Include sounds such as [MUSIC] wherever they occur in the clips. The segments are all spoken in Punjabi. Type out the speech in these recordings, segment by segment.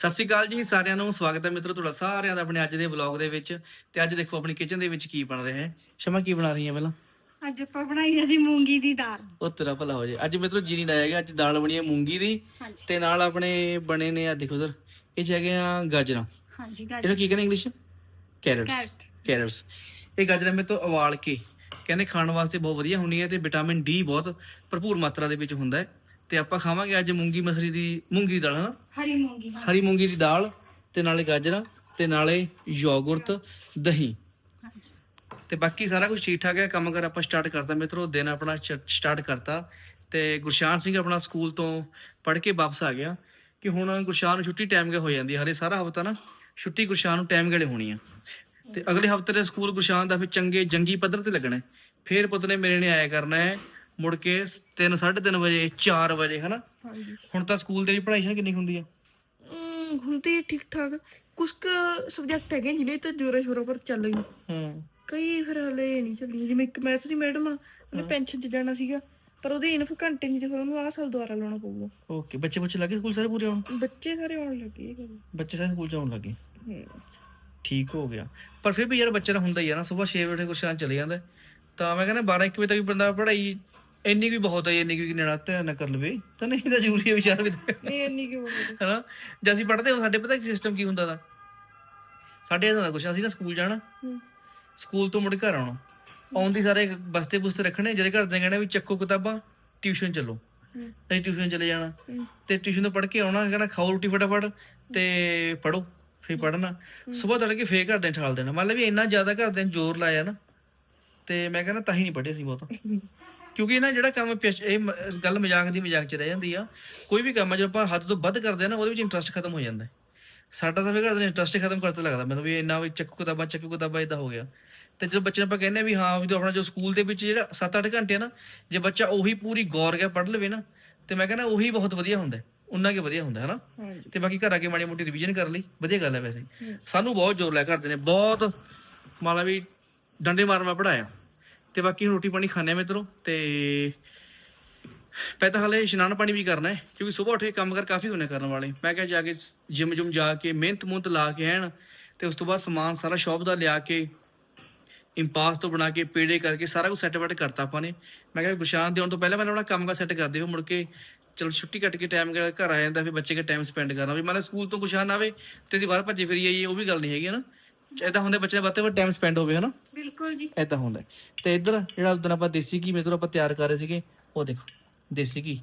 ਸਤਿ ਸ਼੍ਰੀ ਅਕਾਲ ਜੀ ਸਾਰਿਆਂ ਨੂੰ ਸਵਾਗਤ ਹੈ ਮਿੱਤਰੋ ਤੁਹਾਡਾ ਸਾਰਿਆਂ ਦਾ ਆਪਣੇ ਅੱਜ ਦੇ ਵਲੌਗ ਦੇ ਵਿੱਚ। ਤੇ ਅੱਜ ਦੇਖੋ ਆਪਣੀ ਕਿਚਨ ਦੇ ਵਿੱਚ ਕੀ ਬਣ ਰਿਹਾ ਹੈ। ਸ਼ਮਾ ਕੀ ਬਣਾ ਰਹੀ ਹੈ ਪਹਿਲਾਂ? ਅੱਜ ਆਪਾਂ ਬਣਾਈ ਹੈ ਜੀ ਮੂੰਗੀ ਦੀ ਦਾਲ। ਉਹ ਤੇਰਾ ਭਲਾ ਹੋ ਜਾਏ ਅੱਜ ਮਿੱਤਰੋ ਜੀ ਨਹੀਂ ਲਾਇਆ ਗਿਆ ਅੱਜ ਦਾਲ ਬਣੀ ਹੈ ਮੂੰਗੀ ਦੀ। ਹਾਂਜੀ। ਤੇ ਨਾਲ ਆਪਣੇ ਬਣੇ ਨੇ ਆ ਦੇਖੋ ਉਧਰ ਇਹ ਚ ਹੈਗੇ ਆ ਗਾਜਰਾਂ। ਹਾਂਜੀ ਇਹਨੂੰ ਗਾਜਰ। ਕੀ ਕਹਿੰਦੇ ਇੰਗਲਿਸ਼? ਕੈਰਟਸ। Carrot। ਕੈਰਟਸ। ਇਹ ਗਾਜਰਾਂ ਮੇ ਤੋਂ ਉਬਾਲ ਕੇ ਕਹਿੰਦੇ ਖਾਣ ਵਾਸਤੇ ਬਹੁਤ ਵਧੀਆ ਹੁੰਦੀ ਹੈ ਤੇ ਵਿਟਾਮਿਨ ਡੀ ਬਹੁਤ ਭਰਪੂਰ ਮਾਤਰਾ ਦੇ ਵਿੱਚ ਹੁੰਦਾ ਹੈ। ਤੇ ਆਪਾਂ ਖਾਵਾਂਗੇ ਅੱਜ ਮੂੰਗੀ ਮਸਰੀ ਦੀ ਮੂੰਗੀ ਦੀ ਦਾਲ ਹਨਾ? ਹਰੀ ਮੂੰਗੀ ਹਾਂ। ਹਰੀ ਮੂੰਗੀ ਦੀ ਦਾਲ ਤੇ ਨਾਲੇ ਗਾਜਰਾਂ ਤੇ ਨਾਲੇ ਯੋਗੁਰਟ ਦਹੀਂ। ਹਾਂਜੀ। ਤੇ ਬਾਕੀ ਸਾਰਾ ਕੁਝ ਠੀਕ ਠਾਕ ਹੈ ਕੰਮ ਕਰ ਆਪਾਂ ਸਟਾਰਟ ਕਰਤਾ ਮਿੱਤਰੋ ਦਿਨ ਆਪਣਾ ਸਟਾਰਟ ਕਰਤਾ। ਤੇ ਗੁਰਸ਼ਾਨ ਸਿੰਘ ਆਪਣਾ ਸਕੂਲ ਤੋਂ ਪੜ੍ਹ ਕੇ ਵਾਪਸ ਆ ਗਿਆ ਕਿ ਹੁਣ ਗੁਰਸ਼ਾਨ ਨੂੰ ਛੁੱਟੀ ਟਾਈਮ ਕੇ ਹੋ ਜਾਂਦੀ ਹੈ ਹਰੇ ਸਾਰਾ ਹਫਤਾ ਨਾ ਛੁੱਟੀ ਗੁਰਸ਼ਾਨ ਨੂੰ ਟਾਈਮ ਗੇੜੇ ਹੋਣੀ ਆ। ਤੇ ਅਗਲੇ ਹਫ਼ਤੇ ਦੇ ਸਕੂਲ ਗੁਰਸ਼ਾਨ ਦਾ ਫਿਰ ਚੰਗੇ ਜੰਗੀ ਪੱਧਰ ਤੇ ਲੱਗਣਾ ਹੈ। ਫਿਰ ਪੁੱਤ ਨੇ ਮੇਰੇ ਨੇ ਆਇਆ ਕਰਨਾ ਹੈ ਮੁੜ ਕੇ 3 3:30 ਵਜੇ 4 ਵਜੇ ਹਨਾ? ਹਾਂਜੀ। ਹੁਣ ਤਾਂ ਸਕੂਲ ਦੀ ਪੜ੍ਹਾਈ ਸ਼ਾ ਕਿੰਨੀ ਕੁ ਹੁੰਦੀ ਆ? ਅਮ, ਹੁਣ ਤੇ ਠੀਕ ਠਾਕ ਕੁਝ ਕੁ ਸਬਜੈਕਟ ਹੈਗੇ ਜਿਹਨੇ ਤੇ ਜੋਰੇ ਸ਼ੋਰੇ ਪਰ ਚੱਲ ਰਹੀ ਹੂੰ ਕਈ ਫਿਰ ਹਲੇ ਨਹੀਂ ਚੱਲੀ। ਜਿਵੇਂ ਇੱਕ ਮੈਥ ਦੀ ਮੈਡਮ ਆ ਉਹਨੇ ਪੈਨਸ਼ਨ 'ਚ ਜਾਣਾ ਸੀਗਾ ਪਰ ਉਹਦੇ ਇਨਫ ਘੰਟੇ ਨਹੀਂ ਤੇ ਫਿਰ ਉਹਨੂੰ ਆਹ ਸਾਲ ਦੁਬਾਰਾ ਲਾਉਣਾ ਪਊਗਾ। ਓਕੇ ਬੱਚੇ ਬੱਚੇ ਲੱਗੇ ਸਕੂਲ ਸਾਰੇ ਪੂਰੇ ਹੋਣ ਬੱਚੇ ਸਾਰੇ ਆਉਣ ਲੱਗੇ ਇਹ ਗੱਲ ਬੱਚੇ ਸਾਰੇ ਸਕੂਲ ਜਾਣ ਲੱਗੇ? ਹਮ, ਠੀਕ ਹੋ ਗਿਆ। ਪਰ ਫਿਰ ਵੀ ਯਾਰ ਬੱਚੇ ਦਾ ਹੁੰਦਾ ਹੀ ਆ ਨਾ ਸਵੇਰ 6 ਵਜੇ ਕੁਛ ਚਲੇ ਜਾਂਦਾ। ਹੈ। ਤਾਂ ਮੈਂ ਕਹਿੰਦਾ 12 1 ਵਜੇ ਤੱਕ ਵੀ ਬੰਦਾ ਪੜ੍ਹਾਈ ਇੰਨੀ ਵੀ ਬਹੁਤ ਹੈ ਇੰਨੀ ਵੀ ਨਿਆਣਾ ਧਿਆਨ ਨਾ ਕਰ ਲਵੇ। ਤਾਂ ਨਹੀਂ ਤਾਂ ਜ਼ਰੂਰੀ ਹੈ ਵਿਚਾਰ ਵੀ। ਇਹ ਇੰਨੀ ਕਿ ਬੋਲਦੇ ਹਨਾ? ਜੇ ਅਸੀਂ ਪੜ੍ਹਦੇ ਹਾਂ ਸਾਡੇ ਪਤਾ ਸਿਸਟਮ ਕੀ ਹੁੰਦਾ ਦਾ? ਸਾਡੇ ਇਹਦਾ ਦਾ ਕੁਛ ਅਸੀਂ ਨਾ ਸਕੂਲ ਜਾਣਾ। ਸਕੂਲ ਤੋਂ ਮੁੜ ਕੇ ਘਰ ਆਉਣਾ। ਆਉਂਦੀ ਸਾਰੇ ਬਸਤੇ ਬੁਸਤੇ ਰੱਖਣੇ ਜਿਹੜੇ ਘਰ ਦੇ ਕਹਿੰਦੇ ਵੀ ਚੱਕੋ ਕਿਤਾਬਾਂ ਟਿਊਸ਼ਨ ਚੱਲੋ। ਅਸੀਂ ਟਿਊਸ਼ਨ ਚਲੇ ਜਾਣਾ। ਤੇ ਟਿਊਸ਼ਨ ਤੋਂ ਪੜ੍ਹ ਕੇ ਆਉਣਾ ਕਹਿੰਦਾ ਖਾਓ ਰੋਟੀ ਫਟਾਫਟ ਤੇ ਪੜੋ ਫਿਰ ਪੜਨਾ ਸਵੇਰ ਤੜਕੇ ਫੇਰ ਘਰ ਦੇ ਠਾਲ ਦੇਣਾ। ਮਤਲਬ ਵੀ ਇੰਨਾ ਜ਼ਿਆਦਾ ਘਰ ਦੇ ਜ਼ੋਰ ਲਾਇਆ ਨਾ ਤੇ ਮੈਂ ਕਹਿੰਦਾ ਤਾਂ ਹੀ ਨਹੀਂ ਪੜ੍ਹੇ ਸੀ ਬਹੁਤ। [LAUGHS] ਕਿਉਂਕਿ ਇਹ ਨਾ ਜਿਹੜਾ ਕੰਮ ਪਿਛ- ਇਹ ਮ- ਗੱਲ ਮਜ਼ਾਕ ਦੀ ਮਜ਼ਾਕ ਚ ਰਹਿ ਜਾਂਦੀ ਆ। ਕੋਈ ਵੀ ਕੰਮ ਆ ਜਦੋਂ ਆਪਾਂ ਹੱਦ ਤੋਂ ਵੱਧ ਕਰਦੇ ਆ ਨਾ ਉਹਦੇ ਵਿੱਚ ਇੰਟਰਸਟ ਖਤਮ ਹੋ ਜਾਂਦਾ ਹੈ। ਸਾਡਾ ਤਾਂ ਫਿਰ ਇੰਟਰਸਟ ਖਤਮ ਕਰਤਾ ਲੱਗਦਾ ਮੈਨੂੰ ਵੀ ਇੰਨਾ ਵੀ ਚੱਕੂ ਕਿਤਾਬਾਂ ਚੱਕੂ ਕਿਤਾਬਾਂ ਇਦਾਂ ਹੋ ਗਿਆ। ਤੇ ਜਦੋਂ ਬੱਚੇ ਨੂੰ ਆਪਾਂ ਕਹਿੰਦੇ ਆ ਵੀ ਹਾਂ ਵੀ ਤੂੰ ਆਪਣਾ ਜੋ ਸਕੂਲ ਦੇ ਵਿੱਚ ਜਿਹੜਾ 7-8 ਘੰਟੇ ਆ ਨਾ ਜੇ ਬੱਚਾ ਉਹੀ ਪੂਰੀ ਗੌਰ ਕੇ ਪੜ੍ਹ ਲਵੇ ਨਾ ਤੇ ਮੈਂ ਕਹਿੰਦਾ ਉਹੀ ਬਹੁਤ ਵਧੀਆ ਹੁੰਦਾ ਹੈ। ਉਨਾ ਕੇ ਵਧੀਆ ਹੁੰਦਾ ਹੈ ਨਾ ਹਾਂਜੀ। ਤੇ ਬਾਕੀ ਘਰ ਆ ਕੇ ਮਾੜੀ ਮੋਟੀ ਰਿਵੀਜ਼ਨ ਕਰ ਲਈ ਵਧੀਆ ਗੱਲ ਹੈ ਵੈਸੇ। ਸਾਨੂੰ ਬਹੁਤ ਜ਼ੋਰ ਲਾਇਆ ਕਰਦੇ ਨੇ ਬਹੁਤ ਮਾਲਾ ਵੀ ਡੰਡੇ ਮਾਰ ਮਾਰ ਪੜਾਇਆ ਤੇ ਬਾਕੀ ਹੁਣ ਰੋਟੀ ਪਾਣੀ ਖਾਣੇ ਮਿੱਤਰੋ ਤੇ ਪਹਿਲਾਂ ਹਲੇ ਇਸ਼ਨਾਨ ਪਾਣੀ ਵੀ ਕਰਨਾ ਹੈ, ਕਿਉਂਕਿ ਸਵੇਰ ਉੱਠ ਕੇ ਕੰਮ ਕਰ ਕਾਫੀ ਹੋਣੇ ਕਰਨ ਵਾਲੇ। ਮੈਂ ਕਿਹਾ ਜਾ ਕੇ ਜਿਮ ਜੁਮ ਜਾ ਕੇ ਮਿਹਨਤ ਮੁਹਨਤ ਲਾ ਕੇ ਆਣ ਤੇ ਉਸ ਤੋਂ ਬਾਅਦ ਸਮਾਨ ਸਾਰਾ ਸ਼ੌਪ ਦਾ ਲਿਆ ਕੇ ਇੰਪਾਸ ਤੋਂ ਬਣਾ ਕੇ, ਪੇੜੇ ਕਰਕੇ ਸਾਰਾ ਕੁਝ ਸੈੱਟ ਵਟ ਕਰਤਾ ਆਪਾਂ ਨੇ। ਮੈਂ ਕਿਹਾ ਗੁਸ਼ਾਨ ਦੇ ਆਉਣ ਤੋਂ ਪਹਿਲਾਂ ਮੈਂ ਆਪਣਾ ਕੰਮ ਦਾ ਸੈੱਟ ਕਰਦੇ ਹੋ ਮੁੜ ਕੇ ਚਲੋ ਛੁੱਟੀ ਕੱਟ ਕੇ ਟਾਈਮ ਘਰ ਆ ਜਾਂਦਾ, ਫਿਰ ਬੱਚੇ ਕੇ ਟਾਈਮ ਸਪੈਂਡ ਕਰਨਾ। ਵੀ ਮਤਲਬ ਸਕੂਲ ਤੋਂ ਗੁਸ਼ਾਨ ਆਵੇ ਤੇ ਅਸੀਂ ਬਾਹਰ ਭੱਜੇ ਫਿਰੀ ਆਈਏ ਉਹ ਵੀ ਗੱਲ ਨਹੀਂ ਹੈਗੀ ਹਨਾ ਏਦਾਂ ਹੁੰਦੇ ਬੱਚੇ ਦਾ ਵੱਧ ਤੋਂ ਵੱਧ ਟਾਈਮ ਸਪੈਂਡ ਹੋਵੇ ਹਨਾ? ਬਿਲਕੁਲ ਜੀ। ਏਦਾਂ ਹੁੰਦਾ। ਹੈ। ਤੇ ਇੱਧਰ ਜਿਹੜਾ ਉਦੋਂ ਆਪਾਂ ਦੇਸੀ ਘੀ ਮੇਤੋਂ ਆਪਾਂ ਤਿਆਰ ਕਰ ਰਹੇ ਸੀਗੇ ਉਹ ਦੇਖੋ ਦੇਸੀ ਘੀ।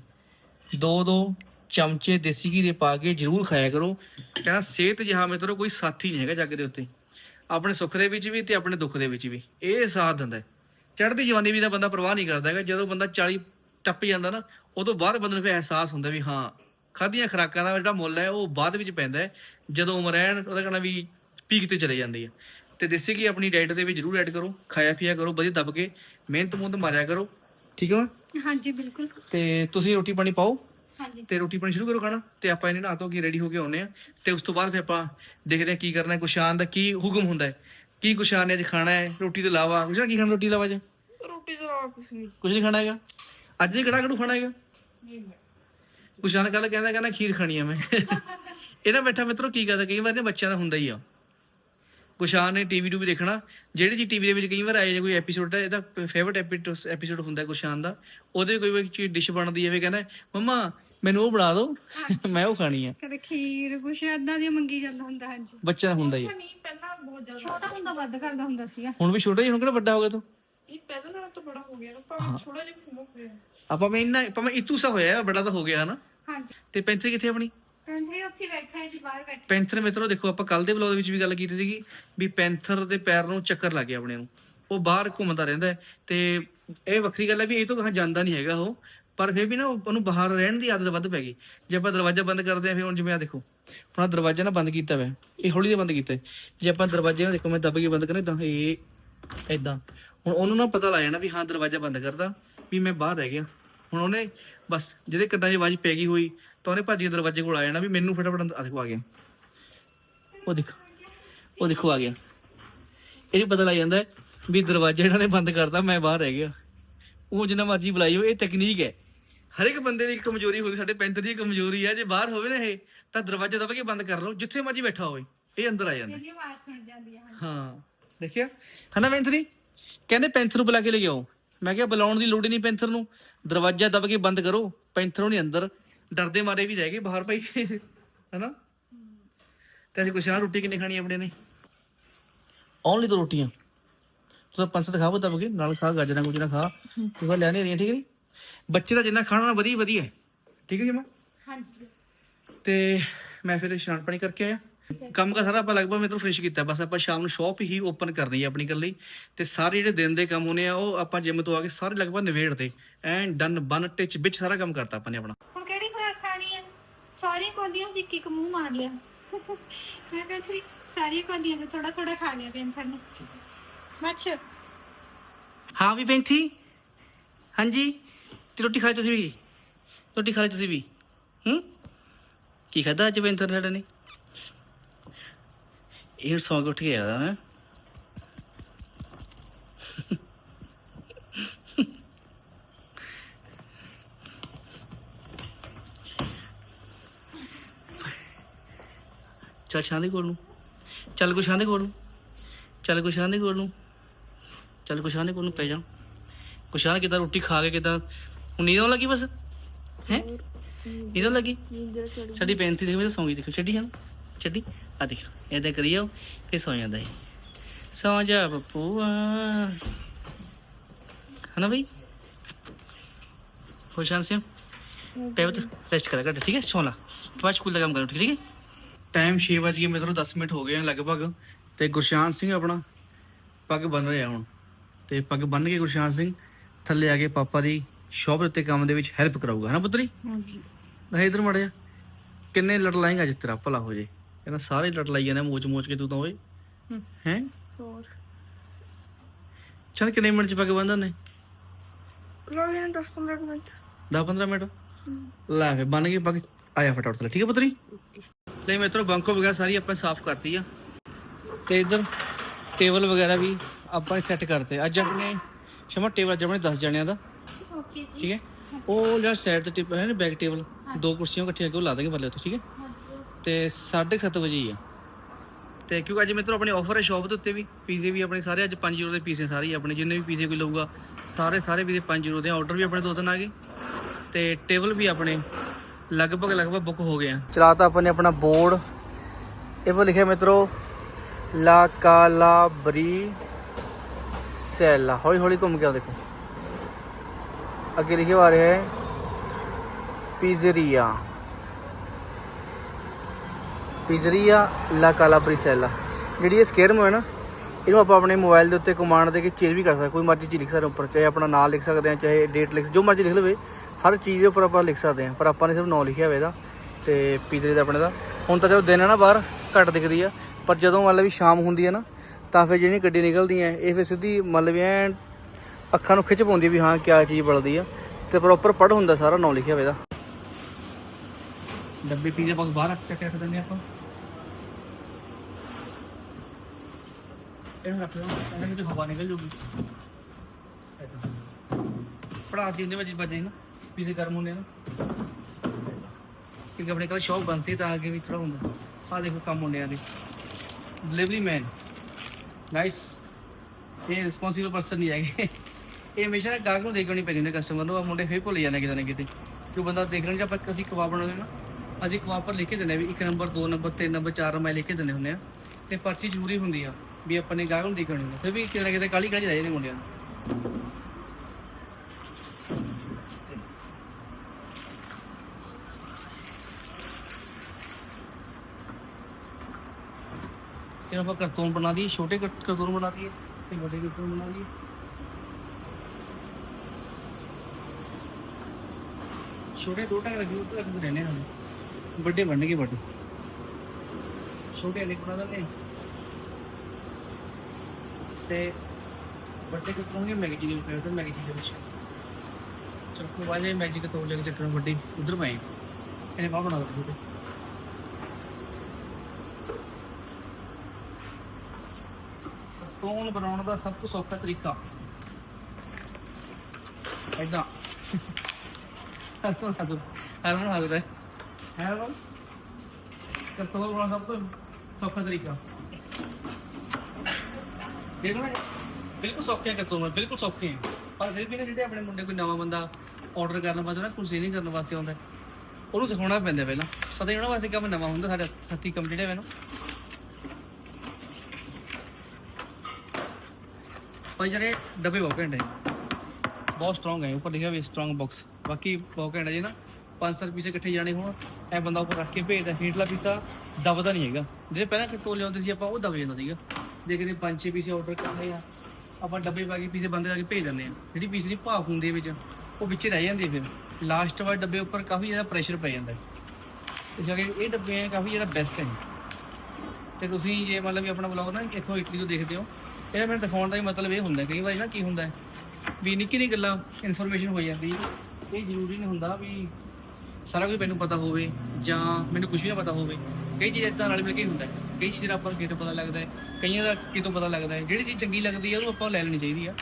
ਦੋ ਦੋ ਚਮਚੇ ਦੇਸੀ ਘੀ ਦੇ ਪਾ ਕੇ ਜਰੂਰ ਖਾਇਆ ਕਰੋ। ਕਹਿੰਦਾ ਸਿਹਤ ਜਿਹਾ ਮੇਤੋਂ ਕੋਈ ਸਾਥੀ ਨਹੀਂ ਹੈਗਾ ਜੱਗ ਦੇ ਉੱਤੇ। ਆਪਣੇ ਸੁੱਖ ਦੇ ਵਿੱਚ ਵੀ ਤੇ ਆਪਣੇ ਦੁੱਖ ਦੇ ਵਿੱਚ ਵੀ। ਇਹ ਸਾਥ ਦਿੰਦਾ ਹੈ। ਚੜ੍ਹਦੀ ਜਵਾਨੀ ਵੀ ਦਾ ਬੰਦਾ ਪਰਵਾਹ ਨਹੀਂ ਕਰਦਾ ਹੈਗਾ। ਜਦੋਂ ਬੰਦਾ 40 ਟੱਪ ਜਾਂਦਾ ਨਾ ਉਦੋਂ ਬਾਅਦ ਬੰਦੇ ਨੂੰ ਫਿਰ ਅਹਿਸਾਸ ਹੁੰਦਾ ਵੀ ਹਾਂ ਖਾਧੀਆਂ ਖੁਰਾਕਾਂ ਦਾ ਜਿਹੜਾ ਮੁੱਲ ਹੈ ਉਹ ਬਾਅਦ ਵਿੱਚ ਪੈਂਦਾ ਹੈ। ਜਦੋਂ ਉਮਰ ਐਨ ਉਹਦਾ ਕਹਿਣਾ ਵੀ ਪੀਕ ਤੇ ਚਲੇ ਜਾਂਦੀ ਹੈ। ਤੇ ਦੇਸੀ ਘੀ ਆਪਣੀ ਡਾਈਟ ਦੇ ਵਿੱਚ ਜ਼ਰੂਰ ਐਡ ਕਰੋ ਖਾਇਆ ਪੀਆ ਕਰੋ ਵਧੀਆ ਦੱਬ ਕੇ ਮਿਹਨਤ ਮੁਹਨਤ ਮਾਰਿਆ ਕਰੋ। ਠੀਕ ਹੈ? ਹਾਂਜੀ ਬਿਲਕੁਲ। ਤੇ ਤੁਸੀਂ ਰੋਟੀ ਪਾਣੀ ਪਾਓ। ਹਾਂਜੀ। ਤੇ ਰੋਟੀ ਪਾਣੀ ਸ਼ੁਰੂ ਕਰੋ ਖਾਣਾ। ਤੇ ਆਪਾਂ ਇਹਨੇ ਨਹਾ ਧੋ ਕੇ ਰੈਡੀ ਹੋ ਕੇ ਆਉਨੇ ਆ ਤੇ ਉਸ ਤੋਂ ਬਾਅਦ ਫਿਰ ਆਪਾਂ ਦੇਖਦੇ ਆ ਕੀ ਕਰਨਾ ਹੈ ਗੁਸ਼ਾਨ ਦਾ ਕੀ ਹੁਕਮ ਹੁੰਦਾ ਹੈ। ਕੀ ਗੁਸ਼ਾਨ ਨੇ ਅੱਜ ਖਾਣਾ ਹੈ ਰੋਟੀ ਤੋਂ ਇਲਾਵਾ। ਗੁਸ਼ਾਨ ਕੀ ਖਾਣਾ ਰੋਟੀ ਤੋਂ ਇਲਾਵਾ ਅੱਜ? ਰੋਟੀ ਦਾ ਕੁਝ ਨਹੀਂ। ਕੁਝ ਨਹੀਂ ਖਾਣਾ ਹੈਗਾ? ਅੱਜ ਨਹੀਂ ਕੜਾ ਕੜੂ ਖਾਣਾ ਹੈਗਾ? ਗੁਸ਼ਾਨ ਕੱਲ ਕਹਿੰਦਾ ਕਹਿੰਦਾ ਖੀਰ ਖਾਣੀ ਆ ਮੈਂ। [LAUGHS] ਇਹਦਾ ਬੈਠਾ ਮਿੱਤਰੋ ਕੀ ਕਰਦਾ ਕਈ ਵਾਰ ਨੇ ਬੱਚਿਆਂ ਦਾ ਹੁੰਦਾ ਹੀ ਆ। ਗੁਸ਼ਾਨ ਨੇ ਟੀਵੀ ਨੂੰ ਵੀ ਦੇਖਣਾ। ਜਿਹੜੀ ਜੀ ਟੀਵੀ ਦੇ ਵਿੱਚ ਕਈ ਵਾਰ ਆਏ ਜੇ ਕੋਈ ਐਪੀਸੋਡ ਹੈ ਇਹਦਾ ਫੇਵਰਟ ਐਪੀਸੋਡ ਹੁੰਦਾ ਹੈ ਗੁਸ਼ਾਨ ਦਾ। ਉਹਦੇ ਕੋਈ ਵੀ ਚੀਜ਼ ਡਿਸ਼ ਬਣਦੀ ਹੈ ਵੀ ਕਹਿੰਦਾ ਮੰਮਾ ਮੈਨੂੰ ਉਹ ਬਣਾ ਦਿਓ ਮੈਂ ਉਹ ਖਾਣੀ ਆ ਕਦੇ ਖੀਰ ਕੁਛ ਏਦਾਂ ਦੀ ਮੰਗੀ ਜਾਂਦਾ ਹੁੰਦਾ ਹਾਂਜੀ। ਬੱਚਿਆਂ ਦਾ ਹੁੰਦਾ ਹੀ। ਨਹੀਂ ਪਹਿਲਾਂ ਬਹੁਤ ਜ਼ਿਆਦਾ ਛੋਟਾ ਹੁੰਦਾ ਵੱਧ ਕਰਦਾ ਹੁੰਦਾ ਸੀਗਾ। ਹੁਣ ਵੀ ਛੋਟਾ ਹੀ ਹੁਣ ਕਿਹੜਾ ਵੱਡਾ ਹੋ ਗਿਆ ਤੂੰ? ਇਹ ਪਹਿਲਾਂ ਨਾਲੋਂ ਤਾਂ ਬੜਾ ਹੋ ਗਿਆ ਨਾ ਪਰ ਥੋੜਾ ਜਿਹਾ ਹੋ ਗਿਆ। ਆਪਾਂ ਮੈਂ ਇੰਨਾ ਆਪਾਂ ਮੈਂ ਇਤੂ ਸਾ ਹੋਇਆ ਬੜਾ ਤਾਂ ਹੋ ਗਿਆ ਹਨਾ? ਹਾਂਜੀ। ਤੇ ਪੈਂਥਰ ਕਿੱਥੇ ਆਪਣੀ? ਕਹਿੰਦੇ ਉੱਥੇ ਬੈਠਾ ਹੈ ਜੀ, ਬਾਹਰ ਬੈਠਾ ਪੈਂਥਰ ਮਿੱਤਰੋ, ਦੇਖੋ ਆਪਾਂ ਕੱਲ ਦੇ ਵਲੌਗ ਵਿੱਚ ਵੀ ਗੱਲ ਕੀਤੀ ਸੀਗੀ ਵੀ ਪੈਂਥਰ ਦੇ ਪੈਰ ਨੂੰ ਚੱਕਰ ਲੱਗ ਗਿਆ ਆਪਣੇ ਨੂੰ। ਉਹ ਬਾਹਰ ਘੁੰਮਦਾ ਰਹਿੰਦਾ ਹੈ ਤੇ ਇਹ ਵੱਖਰੀ ਗੱਲ ਹੈ ਵੀ ਇਹ ਤੋਂ ਕਹਾਂ ਜਾਂਦਾ ਨਹੀਂ ਹੈਗਾ ਉਹ, ਪਰ ਫਿਰ ਵੀ ਨਾ ਉਹਨੂੰ ਬਾਹਰ ਰਹਿਣ ਦੀ ਆਦਤ ਵੱਧ ਪੈ ਗਈ। ਜੇ ਆਪਾਂ ਦਰਵਾਜ਼ਾ ਬੰਦ ਕਰਦੇ ਆ ਫਿਰ ਹੁਣ ਜਿਵੇਂ ਆ ਦੇਖੋ, ਹੁਣ ਆਹ ਦਰਵਾਜ਼ਾ ਨਾ ਬੰਦ ਕੀਤਾ ਹੋਇਆ, ਇਹ ਹੌਲੀ ਜਿਹਾ ਬੰਦ ਕੀਤਾ ਹੈ। ਜੇ ਆਪਾਂ ਦਰਵਾਜ਼ੇ ਨੂੰ ਦੇਖੋ, ਮੈਂ ਦੱਬ ਕੇ ਬੰਦ ਕਰਾਂ ਤਾਂ ਇਹ ਇਦਾਂ ਹੁਣ ਉਹਨੂੰ ਨਾ ਪਤਾ ਲੱਗ ਜਾਣਾ ਵੀ ਹਾਂ, ਦਰਵਾਜ਼ਾ ਬੰਦ ਕਰਦਾ, ਵੀ ਮੈਂ ਬਾਹਰ ਰਹਿ ਗਿਆ। ਹੁਣ ਉਹਨੇ ਬਸ ਜਿਹਦੇ ਕੰਨਾਂ 'ਚ ਆਵਾਜ਼ ਪੈ ਗਈ ਹੋਈ ਤਾਂ ਉਹਨੇ ਭੱਜ ਦਰਵਾਜ਼ੇ ਕੋਲ ਆ ਜਾਣਾ ਵੀ ਮੈਨੂੰ ਫਟਾਫਟ ਅੰਦਰ- ਆ ਦੇਖੋ ਆ ਗਿਆ। ਉਹ ਦੇਖੋ ਉਹ ਦੇਖੋ ਆ ਗਿਆ। ਇਹਨੂੰ ਪਤਾ ਲੱਗ ਜਾਂਦਾ ਹੈ ਵੀ ਦਰਵਾਜ਼ਾ ਇਹਨਾਂ ਨੇ ਬੰਦ ਕਰਤਾ ਮੈਂ ਬਾਹਰ ਰਹਿ ਗਿਆ। ਉਹ ਜਿੰਨਾ ਮਰਜ਼ੀ ਬੁਲਾਈ ਹੋ ਇਹ ਤਕਨੀਕ ਹੈ। ਹਰ ਇੱਕ ਬੰਦੇ ਦੀ ਇੱਕ ਕਮਜ਼ੋਰੀ ਹੁੰਦੀ ਸਾਡੇ ਪੈਂਥਰ ਦੀ ਇਹ ਕਮਜ਼ੋਰੀ ਆ ਜੇ ਬਾਹਰ ਹੋਵੇ ਨਾ ਇਹ ਤਾਂ ਦਰਵਾਜ਼ਾ ਦਬਾ ਕੇ ਬੰਦ ਕਰ ਲਓ ਜਿੱਥੇ ਮਰਜ਼ੀ ਬੈਠਾ ਹੋਵੇ ਇਹ ਅੰਦਰ ਆ ਜਾਂਦਾ। ਇਹਦੀ ਆਵਾਜ਼ ਸੁਣ ਜਾਂਦੀ ਹੈ ਹਾਂ ਦੇਖਿਆ? ਹਨਾ ਪੈਂਥਰੀ ਕਹਿੰਦੇ ਪੈਂਥਰ ਨੂੰ ਬੁਲਾ ਕੇ ਲੈ ਆਓ। ਮੈਂ ਕਿਹਾ ਬੁਲਾਉਣ ਦੀ ਲੋੜ ਹੀ ਨਹੀਂ ਪੈਂਥਰ ਨੂੰ। ਦਰਵਾਜ਼ਾ ਦਬ ਕੇ ਬੰਦ ਕਰੋ ਪੈਂਥਰ ਨਹੀਂ ਅੰਦਰ। ਡਰਦੇ ਮਾਰੇ ਵੀ ਰਹਿ ਗਏ ਬਾਹਰ ਭਾਈ। ਹਨਾ? ਤੇ ਅਸੀਂ ਕੁਛ ਆ ਰੋਟੀ ਕਿੰਨੀ ਖਾਣੀ ਆਪਣੇ ਨੇ? ਓਨਲੀ ਦੋ ਰੋਟੀਆਂ। ਤੂੰ ਤਾਂ ਪੰਜ ਸੱਤ ਖਾਵੋ ਦਬ ਕੇ ਨਾਲ ਖਾ ਗਾਜਰਾਂ ਗੁਜਰਾਂ ਖਾ। ਤੂੰ ਲੈ ਨਹੀਂ ਰਹੀਆਂ ਠੀਕ ਨਹੀਂ? ਬੱਚੇ ਦਾ ਜਿੰਨਾ ਖਾਣਾ ਵਧੀਆ ਵਧੀਆ। ਠੀਕ ਹੈ ਜੀ ਮਾਂ ਹਾਂਜੀ। ਤੇ ਮੈਂ ਫਿਰ ਇਸ਼ਨਾਨ ਪਾਣੀ ਕਰਕੇ ਆਇਆ। ਕੰਮ ਦਾ ਸਾਰਾ ਆਪਾਂ ਲਗਭਗ ਮੇਰੇ ਤੋਂ ਫਿਨਿਸ਼ ਕੀਤਾ। ਬਸ ਆਪਾਂ ਸ਼ਾਮ ਨੂੰ ਸ਼ਾਪ ਹੀ ਓਪਨ ਕਰਨੀ ਹੈ ਆਪਣੀ ਇਕੱਲੀ। ਤੇ ਸਾਰੇ ਜਿਹੜੇ ਦਿਨ ਦੇ ਕੰਮ ਹੋਣੇ ਆ ਉਹ ਆਪਾਂ ਜਿਮ ਤੋਂ ਆ ਕੇ ਸਾਰੇ ਲਗਭਗ ਨਿਬੇੜ ਤੇ ਐਨ ਡਨ ਬਨ ਟਿਚ ਵਿੱਚ ਸਾਰਾ ਕੰਮ ਕਰਤਾ ਆਪਾਂ ਨੇ ਆਪਣਾ ਹੁਣ ਕਿਹੜੀ ਖੁਰਾਕ ਖਾਣੀ ਹੈ ਸਾਰੀਆਂ ਕੋਲੀਆਂ ਸੀ ਇੱਕ ਮੂੰਹ ਮਾਰ ਲਿਆ। ਮੈਂ ਕਹਿੰਦੀ ਸਾਰੀਆਂ ਕੋਲੀਆਂ ਚ ਥੋੜਾ ਥੋੜਾ ਖਾ ਲਿਆ ਪੈਂਥਰ ਨੇ। ਬੱਚ ਹਾਂ ਵੀ ਬੈਂਥੀ ਹਾਂਜੀ। ਤੇ ਰੋਟੀ ਖਾਈ ਤੁਸੀਂ ਵੀ? ਰੋਟੀ ਖਾ ਲਈ ਤੁਸੀਂ ਵੀ? ਹੂੰ? ਕੀ ਖਾਦਾ ਅੱਜ ਬੈਂਥਰ ਸਾਡਾ ਨੇ? ਇਹ ਸੌਂ ਉੱਠ ਕੇ ਹੈ ਚੱਲ ਸ਼ਾਂ ਦੇ ਕੋਲ ਨੂੰ। ਚੱਲ ਕੋ ਸ਼ਾਂ ਦੇ ਕੋਲ ਨੂੰ। ਚੱਲ ਕੋ ਸ਼ਾਂ ਦੇ ਕੋਲ ਨੂੰ। ਚੱਲ ਕੁਸ਼ਾਨ ਦੇ ਕੋਲ ਨੂੰ ਪੈ ਜਾ। ਕੁਸ਼ਾਨ ਕਿਦਾਂ ਰੋਟੀ ਖਾ ਕੇ ਕਿਦਾਂ। ਹੁਣ ਨੀਂਦ ਆਉਣ ਲੱਗੀ ਬਸ? ਹੈ? ਨੀਂਦ ਆਉਣ ਲੱਗੀ? ਸਾਡੀ ਬੇਨਤੀ ਦੇਖੋ ਤੇ ਸੌਂ ਗਈ ਦੇਖੋ। ਛੱਡੀ ਹਨ? ਛੱਡੀ ਆ ਦੇਖ ਏਦਾਂ ਕਰੀਓ ਫੇ ਸੌ ਜਾਂਦਾ ਹੈ ਸੌ ਜਾ ਬੱਪੂਆ ਹਨਾ ਬਈ? ਖੁਸ਼ਾਨ ਸਿੰਘ ਪੈਵਤ ਰੈਸਟ ਕਰਾ ਕਰ ਠੀਕ ਹੈ? ਸੌ ਲਾ। ਬਾਅਦ ਸਕੂਲ ਦਾ ਕੰਮ ਕਰੋ ਠੀਕ ਹੈ? ਟਾਈਮ 6 ਵਜ ਗਏ ਤੋਂ 10 ਮਿੰਟ ਹੋ ਗਏ ਆ ਲਗਭਗ। ਤੇ ਗੁਰਸ਼ਾਨ ਸਿੰਘ ਆਪਣਾ ਪੱਗ ਬੰਨ ਰਿਹਾ ਹੁਣ। ਤੇ ਪੱਗ ਬੰਨ ਕੇ ਗੁਰਸ਼ਾਨ ਸਿੰਘ ਥੱਲੇ ਆ ਕੇ ਪਾਪਾ ਦੀ ਸ਼ੌਪ ਦੇ ਉੱਤੇ ਕੰਮ ਦੇ ਵਿੱਚ ਹੈਲਪ ਕਰਾਊਗਾ ਹਨਾ ਪੁੱਤਰੀ? ਹਾਂਜੀ। ਇਧਰ ਮੜਿਆ ਕਿੰਨੇ ਲੜ ਲਾਏਗਾ ਜਿਸ ਤਰ੍ਹਾਂ ਭਲਾ ਹੋ ਜੇ। ਕਹਿੰਦਾ ਸਾਰੇ ਲੜ ਲਾਈ ਜਾਂਦੇ ਮੋਚ ਮੋਚ ਕੇ ਤੂੰ ਤਾਂ ਓਏ। ਹੂੰ। ਹੋਰ? ਚੱਲ ਕਿੰਨੇ ਮਿੰਟ ਚ ਪੱਗ ਬੰਨ੍ਹਣ ਨੇ ਲੱਗ ਗਏ 10 15 ਮਿੰਟ। 10 15 ਮਿੰਟ? ਲੈ ਫੇ ਬੰਨ ਕੇ ਪੱਗ ਆਇਆ ਫਟਾਫਟ ਠੀਕ ਹੈ ਪੁੱਤਰੀ? ਲੈ ਮਿੱਤਰੋ ਬੰਕੋ ਵਗੈਰਾ ਸਾਰੀ ਆਪਾਂ ਸਾਫ਼ ਕਰਤੀ ਆ। ਤੇ ਇਧਰ ਟੇਬਲ ਵਗੈਰਾ ਵੀ ਆਪਾਂ ਸੈੱਟ ਕਰਤੇ। ਅੱਜ ਆਪਣੇ ਸ਼ਮਾ ਟੇਬਲ ਅੱਜ ਆਪਣੇ 10 ਜਣਿਆਂ ਦਾ। ਓਕੇ ਜੀ। ਠੀਕ ਹੈ? ਉਹ ਜਿਹੜਾ ਸਾਈਡ ਤੇ ਟੇਬਲ ਹੈ ਨਾ ਬੈਕ ਟੇਬਲ ਦੋ ਕੁਰਸੀਆਂ ਇਕੱਠੀਆਂ ਉਹ ਲਾ ਦਾਂਗੇ ਬੱਲੇ ਉੱਤੇ ਠੀਕ ਹੈ? ਤੇ 7:30 ਵਜੇ ਹੀ ਆ। ਤੇ ਕਿਉਂਕਿ ਅੱਜ ਮਿੱਤਰੋ ਆਪਣੇ ਆਫਰ ਹੈ ਸ਼ਾਪ ਦੇ ਉੱਤੇ ਵੀ। ਪੀਜ਼ੇ ਵੀ ਆਪਣੇ ਸਾਰੇ ਅੱਜ 5 ਯੂਰੋ ਦੇ ਪੀਜ਼ੇ ਸਾਰੇ ਆਪਣੇ ਜਿੰਨੇ ਵੀ ਪੀਜ਼ੇ ਕੋਈ ਲਊਗਾ ਸਾਰੇ ਸਾਰੇ ਪੀਜ਼ੇ 5 ਯੂਰੋ ਦੇ ਆਰਡਰ ਵੀ ਆਪਣੇ ਦੋ ਦਿਨ ਆ ਗਏ। ਤੇ ਟੇਬਲ ਵੀ ਆਪਣੇ ਲਗਭਗ ਲਗਭਗ ਬੁੱਕ ਹੋ ਗਏ ਆ। ਚਲਾਤਾ ਆਪਾਂ ਨੇ ਆਪਣਾ ਬੋਰਡ। ਇਹ ਪਰ ਲਿਖਿਆ ਮਿੱਤਰੋ, ਲਾ ਕਾਲਾ ਬਰੀ ਸੈਲਾ। ਹੌਲੀ ਹੌਲੀ ਘੁੰਮ ਕੇ ਆਓ ਦੇਖੋ। ਅੱਗੇ ਲਿਖਿਆ ਆ ਰਿਹਾ ਹੈ, ਪੀਜ਼ਰੀਆ। ਪੀਜ਼ਰੀਆ, ਲਾ ਕਾਲਾ ਬਰੀਸੈਲਾ ਜਿਹੜੀ ਇਹ ਸਕੇਰਮ ਹੈ ਨਾ, ਇਹਨੂੰ ਆਪਾਂ ਆਪਣੇ ਮੋਬਾਈਲ ਦੇ ਉੱਤੇ ਕਮਾਂਡ ਦੇ ਕੇ ਚੇਂਜ ਵੀ ਕਰ ਸਕਦੇ ਕੋਈ ਮਰਜ਼ੀ ਚੀਜ਼ ਲਿਖ ਸਕਦੇ ਹਾਂ ਉੱਪਰ, ਚਾਹੇ ਆਪਣਾ ਨਾਮ ਲਿਖ ਸਕਦੇ ਹਾਂ, ਚਾਹੇ ਡੇਟ ਲਿਖ ਜੋ ਮਰਜ਼ੀ ਲਿਖ ਲਵੇ। ਹਰ ਚੀਜ਼ ਦੇ ਉੱਪਰ ਆਪਾਂ ਲਿਖ ਸਕਦੇ ਹਾਂ, ਪਰ ਆਪਾਂ ਨੇ ਸਿਰਫ ਨੌ ਲਿਖਿਆ ਹੋਇਆ ਇਹਦਾ ਤੇ ਪੀਜ਼ਰੇ ਦਾ ਆਪਣੇ ਦਾ। ਹੁਣ ਤਾਂ ਜਦੋਂ ਦਿਨ ਹੈ ਨਾ ਬਾਹਰ, ਘੱਟ ਦਿਖਦੀ ਆ, ਪਰ ਜਦੋਂ ਮਤਲਬ ਵੀ ਸ਼ਾਮ ਹੁੰਦੀ ਹੈ ਨਾ, ਤਾਂ ਫਿਰ ਜਿਹੜੀ ਗੱਡੀ ਨਿਕਲਦੀ ਹੈ ਇਹ ਫਿਰ ਸਿੱਧੀ ਮਤਲਬ ਐ ਅੱਖਾਂ ਨੂੰ ਖਿੱਚ ਪਾਉਂਦੀ ਵੀ ਹਾਂ, ਕਿਆ ਚੀਜ਼ ਬਲਦੀ ਆ। ਤੇ ਪ੍ਰੋਪਰ ਪੜ ਹੁੰਦਾ ਸਾਰਾ, ਨੌ ਲਿਖਿਆ ਹੋਇਆ ਇਹਦਾ। ਡੱਬੇ ਪੀਜ਼ਾ ਬਾਕਸ ਬਾਹਰ ਚੱਕ ਰੱਖ ਦਿੰਦੇ ਆਪਾਂ। ਇਹਨੂੰ ਰੱਖ ਲਓ ਇਹਨਾਂ ਵਿੱਚ ਹਵਾ ਨਿਕਲ ਜੂਗੀ। ਪੜਾ ਦਿੰਦੇ ਵਿੱਚ ਬਜੇ ਨਾ। ਪੀਜ਼ੇ ਗਰਮ ਹੁੰਦੇ ਆ ਨਾ। ਕਿਉਂਕਿ ਆਪਣੇ ਕੋਲ ਸ਼ੌਪ ਬੰਦ ਸੀ ਤਾਂ ਅੱਗੇ ਵੀ ਥੋੜਾ ਹੁੰਦਾ। ਆ ਦੇਖੋ ਕੰਮ ਮੁੰਡਿਆਂ ਦੀ। ਡਿਲੀਵਰੀ ਮੈਨ ਨਾਈਸ ਇਹ ਰਿਸਪੌਂਸਿਬਲ ਪਰਸਨ ਨਹੀਂ ਹੈਗੇ। ਇਹ ਹਮੇਸ਼ਾ ਨਾ ਗਾਹਕ ਨੂੰ ਦੇਖਣੀ ਪੈਂਦੀ ਨੇ ਕਸਟਮਰ ਨੂੰ। ਆ ਮੁੰਡੇ ਫੇਰ ਭੁੱਲ ਜਾਂਦੇ ਕਿਤੇ ਨਾ ਕਿਤੇ। ਕਿਉਂ ਬੰਦਾ ਦੇਖ ਲੈਣ ਜੇ ਆਪਾਂ ਅਸੀਂ ਕਬਾਬ ਬਣਾਉਂਦੇ ਨਾ। ਅਸੀਂ ਕਬਾਬ ਪਰ ਲਿਖ ਕੇ ਦਿੰਦੇ ਆ ਵੀ ਇੱਕ ਨੰਬਰ ਦੋ ਨੰਬਰ ਤਿੰਨ ਨੰਬਰ ਚਾਰ ਨੰਬਰ ਲਿਖ ਕੇ ਦਿੰਦੇ ਹੁੰਦੇ ਆ ਤੇ ਪਰਚੀ ਜ਼ਰੂਰੀ ਹੁੰਦੀ ਆ ਵੀ ਆਪਾਂ ਨੇ ਗਾਹਕ ਨੂੰ ਦੇਖਣੀ ਹੁੰਦੀ ਫਿਰ ਵੀ ਕਿਤੇ ਨਾ ਕਿਤੇ ਕਾਲੀ ਕਾਲੀ ਰਹਿ ਜਾਂਦੇ ਮੁੰਡਿਆਂ ਨੂੰ। ਤੇ ਆਪਾਂ ਕਰਤੂਨ ਬਣਾ ਦਈਏ, ਛੋਟੇ ਕਰ- ਕਰਤੂਨ ਬਣਾ ਦਈਏ ਤੇ ਵੱਡੇ ਕਰਤੂਨ ਬਣਾ ਦਈਏ। ਛੋਟੇ ਦੋ ਟਾਂਗ ਲੱਗੇ ਉੱਤੇ ਰੱਖ ਦੇਣੇ ਹਨ ਵੱਡੇ ਬਣਨਗੇ ਵੱਡੇ। ਛੋਟੇ ਅਲੱਗ ਬਣਾ ਦਿੰਦੇ ਹਾਂ। ਤੇ ਵੱਡੇ ਕਰਤੂਨ ਮੈਗਜੀ ਦੇ ਉੱਤੇ ਤੇ ਮੈਗਜੀ ਦੇ ਵਿੱਚ। ਚਰਕੂ ਵਾਲੇ ਮੈਗਜੀ ਕੇ ਤੋੜ ਲੈ ਕੇ ਚੱਕਰ ਵੱਡੀ, ਉਧਰ ਪਏ। ਇਹਨੇ ਬਾਹ ਬਣਾ ਦਿੱਤੇ ਫੋਨ ਬਣਾਉਣ ਦਾ ਸਭ ਤੋਂ ਸੌਖਾ ਤਰੀਕਾ। ਐਦਾਂ ਹਰਮਨ ਹੱਸਦਾ ਹਰਮਨ ਹੱਸਦਾ ਹੈ। ਹਰਮਨ ਕਰਤੋਲ ਬਣਾ ਸਭ ਤੋਂ ਸੌਖਾ ਤਰੀਕਾ। ਦੇਖੋ ਬਿਲਕੁਲ ਸੌਖੇ ਕਰਤੋਲ ਬਿਲਕੁਲ ਸੌਖੇ ਹੈ ਪਰ ਫਿਰ ਵੀ ਨਾ ਜਿਹੜੇ ਆਪਣੇ ਮੁੰਡੇ ਕੋਈ ਨਵਾਂ ਬੰਦਾ ਆਰਡਰ ਕਰਨ ਵਾਸਤੇ ਨਾ ਕੁਰਸੀ ਨਹੀਂ ਕਰਨ ਵਾਸਤੇ ਆਉਂਦਾ। ਉਹਨੂੰ ਸਿਖਾਉਣਾ ਪੈਂਦਾ ਪਹਿਲਾਂ। ਪਤਾ ਹੀ ਉਹਨਾਂ ਵਾਸਤੇ ਕੰਮ ਨਵਾਂ ਹੁੰਦਾ, ਸਾਡੇ ਹੱਥੀ ਕੰਮ ਜਿਹੜੇ ਮੈਨੂੰ ਭਾਈ ਜਿਹੜੇ ਡੱਬੇ ਬਹੁਤ ਘੈਂਟ ਹੈ ਬਹੁਤ ਸਟਰੋਂਗ ਹੈ ਉੱਪਰ ਲਿਖਿਆ ਵੀ ਸਟਰੋਂਗ ਬਾਕਸ ਬਾਕੀ ਬਹੁਤ ਘੈਂਟ ਹੈ ਜੀ ਨਾ। ਪੰਜ ਸੱਤ ਪੀਸੇ ਇਕੱਠੇ ਜਾਣੇ ਹੋਣ, ਇਹ ਬੰਦਾ ਉੱਪਰ ਰੱਖ ਕੇ ਭੇਜਦਾ ਹੇਠਲਾ ਪੀਸਾ ਦਬਦਾ ਨਹੀਂ ਹੈਗਾ। ਜਿਹੜੇ ਪਹਿਲਾਂ ਕੰਟਰੋਲ ਲਿਆਉਂਦੇ ਸੀ, ਆਪਾਂ ਉਹ ਦਬ ਜਾਂਦਾ ਸੀਗਾ। ਜੇ ਕਿਤੇ ਪੰਜ ਛੇ ਪੀਸੇ ਆਰਡਰ ਕਰਦੇ ਆ, ਆਪਾਂ ਡੱਬੇ ਪਾ ਕੇ ਪੀਸੇ ਬੰਦੇ ਲਾ ਕੇ ਭੇਜ ਦਿੰਦੇ ਆ। ਜਿਹੜੀ ਪੀਸ ਦੀ ਭਾਫ ਹੁੰਦੀ ਹੈ ਵਿੱਚ, ਉਹ ਵਿੱਚ ਰਹਿ ਜਾਂਦੀ ਹੈ ਫਿਰ। ਲਾਸਟ ਵਾਰ ਡੱਬੇ ਉੱਪਰ ਕਾਫੀ ਜ਼ਿਆਦਾ ਪ੍ਰੈਸ਼ਰ ਪੈ ਜਾਂਦਾ। ਇਸ ਕਰਕੇ ਇਹ ਡੱਬੇ ਆ, ਕਾਫੀ ਜ਼ਿਆਦਾ ਬੈਸਟ ਹੈ ਤੇ ਤੁਸੀਂ ਜੇ ਮਤਲਬ ਵੀ ਆਪਣਾ ਬਲੌਗ ਨਾ ਇੱਥੋਂ ਇਟਲੀ ਤੋਂ ਦੇਖਦੇ ਹੋ ਇਹਦਾ ਮੈਨੂੰ ਦਿਖਾਉਣ ਦਾ ਵੀ ਮਤਲਬ ਇਹ ਹੁੰਦਾ ਹੈ, ਕਈ ਵਾਰੀ ਨਾ ਕੀ ਹੁੰਦਾ ਹੈ ਵੀ ਨਿੱਕੀ ਨਿੱਕੀ ਗੱਲਾਂ ਇਨਫੋਰਮੇਸ਼ਨ ਹੋ ਜਾਂਦੀ ਹੈ। ਇਹ ਜ਼ਰੂਰੀ ਨਹੀਂ ਹੁੰਦਾ ਵੀ ਸਾਰਾ ਕੁਝ ਮੈਨੂੰ ਪਤਾ ਹੋਵੇ ਜਾਂ ਮੈਨੂੰ ਕੁਝ ਵੀ ਨਾ ਪਤਾ ਹੋਵੇ ਕਈ ਚੀਜ਼ਾਂ ਇਦਾਂ ਨਾਲ ਮਿਲ ਕੇ ਹੁੰਦਾ ਹੈ। ਕਈ ਚੀਜ਼ਾਂ ਆਪਾਂ ਨੂੰ ਕਿਤੋਂ ਪਤਾ ਲੱਗਦਾ ਹੈ ਕਈਆਂ ਦਾ ਕਿਤੋਂ ਪਤਾ ਲੱਗਦਾ ਹੈ ਜਿਹੜੀ ਚੀਜ਼ ਚੰਗੀ ਲੱਗਦੀ ਹੈ ਉਹਨੂੰ ਆਪਾਂ ਲੈ ਲੈਣੀ ਚਾਹੀਦੀ ਆ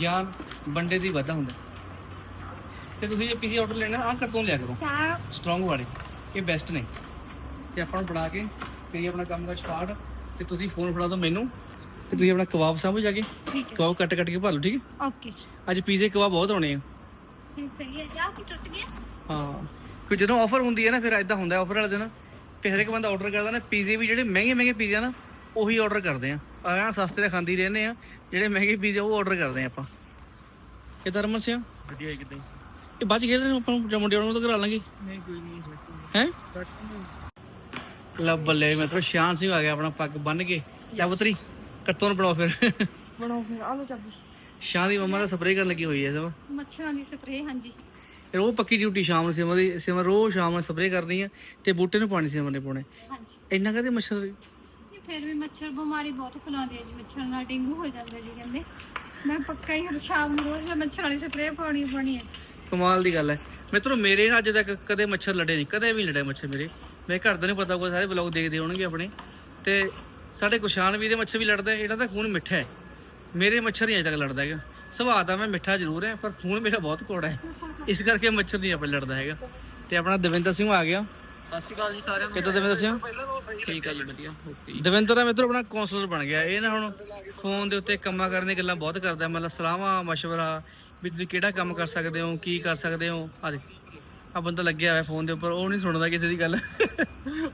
ਗਿਆਨ ਬੰਦੇ ਦੀ ਵਾਧਾ ਹੁੰਦਾ ਹੈ। ਤੇ ਤੁਸੀਂ ਜੇ ਪੀਸੀ ਆਰਡਰ ਲੈਣਾ ਆਹ ਕਰਤੋਂ ਲਿਆ ਕਰੋ ਸਟਰੋਂਗ ਵਾਲੇ ਇਹ ਬੈਸਟ ਨੇ ਤੇ ਆਪਾਂ ਨੂੰ ਬਣਾ ਕੇ ਕਰੀ ਆਪਣਾ ਕੰਮ ਦਾ ਸਟਾਰਟ ਤੇ ਤੁਸੀਂ ਫੋਨ ਫੜਾ ਦਿਓ ਮੈਨੂੰ ਤੇ ਤੁਸੀਂ ਆਪਣਾ ਕਬਾਬ ਸਾਂਭੋ ਜਾ ਕੇ। ਠੀਕ ਹੈ ਕਬਾਬ ਕੱਟ ਕੱਟ ਕੇ ਭਾਲੋ ਠੀਕ ਹੈ? ਓਕੇ ਜੀ। ਅੱਜ ਪੀਜ਼ੇ ਕਬਾਬ ਬਹੁਤ ਆਉਣੇ ਆ। ਠੀਕ ਸਹੀ ਹੈ। ਚਾਹ ਕੀ ਟੁੱਟ ਗਿਆ। ਹਾਂ। ਕਿ ਜਦੋਂ ਆਫਰ ਹੁੰਦੀ ਹੈ ਨਾ ਫਿਰ ਐਦਾਂ ਹੁੰਦਾ ਆਫਰ ਵਾਲੇ ਦਿਨ। ਤੇ ਹਰ ਇੱਕ ਬੰਦਾ ਆਰਡਰ ਕਰਦਾ ਨਾ ਪੀਜ਼ੇ ਵੀ ਜਿਹੜੇ ਮਹਿੰਗੇ ਮਹਿੰਗੇ ਪੀਜ਼ੇ ਨਾ ਉਹੀ ਆਰਡਰ ਕਰਦੇ ਆ। ਆਹ ਸਸਤੇ ਦਾ ਖਾਂਦੀ ਰਹਿੰਦੇ ਆ। ਜਿਹੜੇ ਮਹਿੰਗੇ ਪੀਜ਼ੇ ਉਹ ਆਰਡਰ ਕਰਦੇ ਆ ਆਪਾਂ। ਇਹ ਧਰਮ ਸਿਆ ਵਧੀਆ ਕਿਤੇ ਇਹ ਬਾਅਦ ਚ ਖੇਡਦੇ ਨੇ ਆਪਾਂ ਨੂੰ ਜਾਂ ਮੁੰਡੇ ਨੂੰ ਤਾਂ ਕਰਾ ਲਾਂਗੇ। ਨਹੀਂ ਕੋਈ ਨਹੀਂ ਹੈ? ਲੈ ਬੱਲੇ ਮਤਲਬ ਸ਼ਾਨ ਸਿੰਘ ਆ ਗਿਆ ਆਪਣਾ ਪੱਗ ਬੰਨ ਕੇ। ਪੁੱਤਰੀ ਕੱਤੋਂ ਨੂੰ ਬਣਾਓ ਫਿਰ। ਬਣਾਓ ਫਿਰ ਆ ਲੋ ਚਾਬੀ। ਸ਼ਾਨ ਦੀ ਮੰਮਾ ਦਾ ਸਪਰੇਅ ਕਰਨ ਲੱਗੀ ਹੋਈ ਹੈ ਸਭ ਮੱਛਰਾਂ ਦੀ ਸਪਰੇਅ ਹਾਂਜੀ। ਰੋਜ਼ ਪੱਕੀ ਡਿਊਟੀ ਸ਼ਾਮ ਨੂੰ ਸਿਮਰ ਦੀ ਸਿਮਰ ਰੋਜ਼ ਸ਼ਾਮ ਨੂੰ ਸਪਰੇਅ ਕਰਨੀ ਹੈ ਤੇ ਬੂਟੇ ਨੂੰ ਪਾਣੀ ਸਿਮਰ ਨੇ ਪਾਉਣੇ। ਹਾਂਜੀ। ਇੰਨਾ ਕਦੇ ਮੱਛਰ ਇਹ ਫਿਰ ਵੀ ਮੱਛਰ ਬਿਮਾਰੀ ਬਹੁਤ ਫੈਲਾਉਂਦੇ ਆ ਜੀ ਮੱਛਰ ਨਾਲ ਡੇਂਗੂ ਹੋ ਜਾਂਦਾ ਜੀ ਕਹਿੰਦੇ। ਮੈਂ ਪੱਕਾ ਹੀ ਸ਼ਾਮ ਨੂੰ ਰੋਜ਼ ਮੈਂ ਮੱਛਰ ਵਾਲੀ ਸਪਰੇਅ ਪਾਉਣੀ ਪਾਉਣੀ ਹੈ। ਕਮਾਲ ਦੀ ਗੱਲ ਹੈ। ਮਿੱਤਰੋ ਮੇਰੇ ਨਾਲ ਅੱਜ ਤੱਕ ਕਦੇ ਮੱਛਰ ਲੜੇ ਨਹੀਂ ਕਦੇ ਵੀ ਨੀ ਲੜੇ ਮੱਛਰ ਮੇਰੇ। ਮੇਰੇ ਘਰ ਦੇ ਨੂੰ ਪਤਾ ਕੋਈ ਸਾਰੇ ਬਲੌਗ ਦੇਖਦੇ ਹੋਣਗੇ ਆਪਣੇ। ਤੇ ਸਾਡੇ ਕੁਸ਼ਾਨ ਵੀ ਦੇ ਮੱਛਰ ਵੀ ਲੜਦਾ ਇਹਨਾਂ ਦਾ ਖੂਨ ਮਿੱਠਾ ਹੈ ਮੇਰੇ ਮੱਛਰ ਨਹੀਂ ਅਜੇ ਤੱਕ ਲੜਦਾ ਹੈਗਾ ਸੁਭਾਅ ਦਾ ਮੈਂ ਮਿੱਠਾ ਜ਼ਰੂਰ ਹੈ ਪਰ ਖੂਨ ਮੇਰਾ ਬਹੁਤ ਕੋੜਾ ਹੈ ਇਸ ਕਰਕੇ ਮੱਛਰ ਨਹੀਂ ਆਪਾਂ ਲੜਦਾ ਹੈਗਾ ਤੇ ਆਪਣਾ ਦਵਿੰਦਰ ਸਿੰਘ ਆ ਗਿਆ ਸਤਿ ਸ਼੍ਰੀ ਅਕਾਲ ਜੀ ਸਾਰਿਆਂ ਨੂੰ ਕਿੱਦਾਂ ਦਵਿੰਦਰ ਸਿੰਘ ਠੀਕ ਆ ਜੀ ਵਧੀਆ ਓਕੇ ਦਵਿੰਦਰ ਦਾ ਮਿੱਤਰ ਆਪਣਾ ਕਾਉਂਸਲਰ ਬਣ ਗਿਆ ਇਹ ਨਾ ਹੁਣ ਫੋਨ ਦੇ ਉੱਤੇ ਕੰਮਾਂ ਕਰਨ ਦੀਆਂ ਗੱਲਾਂ ਬਹੁਤ ਕਰਦਾ ਮਤਲਬ ਸਲਾਹਾਂ مشورہ ਵੀ ਤੁਸੀਂ ਕਿਹੜਾ ਕੰਮ ਕਰ ਸਕਦੇ ਹੋ ਕੀ ਕਰ ਸਕਦੇ ਹੋ ਆ ਦੇ ਆ ਬੰਦਾ ਲੱਗਿਆ ਹੋਇਆ ਫੋਨ ਦੇ ਉੱਪਰ ਉਹ ਨਹੀਂ ਸੁਣਦਾ ਕਿਸੇ ਦੀ ਗੱਲ।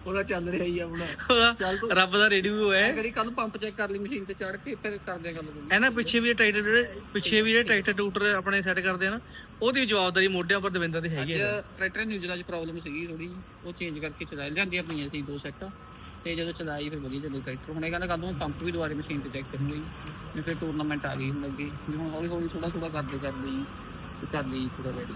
ਉਹਦਾ ਚੱਲ ਰਿਹਾ ਹੀ ਆਪਣਾ। ਉਹਦਾ ਚੱਲ ਤੂੰ ਰੱਬ ਦਾ ਰੇਡੀਓ ਹੈ ਕਰੀ ਕੱਲ ਪੰਪ ਚੈੱਕ ਕਰ ਲਈ ਮਸ਼ੀਨ ਤੇ ਚੜ ਕੇ ਫਿਰ ਕਰਦੇ ਆ ਗੱਲ ਇਹ ਨਾ ਪਿੱਛੇ ਵੀ ਟਰੈਕਟਰ ਜਿਹੜੇ ਪਿੱਛੇ ਵੀ ਜਿਹੜੇ ਟਰੈਕਟਰ ਟੂਟਰ ਆਪਣੇ ਸੈੱਟ ਕਰਦੇ ਆ ਨਾ ਉਹਦੀ ਜਵਾਬਦਾਰੀ ਮੋਢਿਆਂ ਪਰ ਦਵਿੰਦਰ ਦੀ ਹੈਗੀ ਅੱਜ ਟਰੈਕਟਰ ਨਿਊਜ਼ਲਾਂ 'ਚ ਪ੍ਰੋਬਲਮ ਸੀਗੀ ਥੋੜੀ ਉਹ ਚੇਂਜ ਕਰਕੇ ਚਲਾ ਲਿਆਂਦੀਆਂ ਪਈਆਂ ਸੀ ਦੋ ਸੈੱਟ ਤੇ ਜਦੋਂ ਚਲਾਈ ਫਿਰ ਵਧੀਆ ਚੱਲੇ ਟਰੈਕਟਰ ਹੁਣ ਇਹ ਕਹਿੰਦਾ ਕੱਲ ਨੂੰ ਪੰਪ ਵੀ ਦੁਬਾਰੇ ਮਸ਼ੀਨ ਤੇ ਚੈੱਕ ਕਰੂੰਗਾ ਜੀ। ਨਹੀਂ ਫਿਰ ਟੂਰਨਾਮੈਂਟ ਆ ਗਈ ਹੁਣ ਅੱਗੇ। ਹੁਣ ਹੌਲੀ ਹੌਲੀ ਥੋੜਾ ਥੋੜਾ ਕਰਦੇ ਕਰਦੇ ਕਰ ਲਈ ਪੂਰਾ ਰੈਡੀ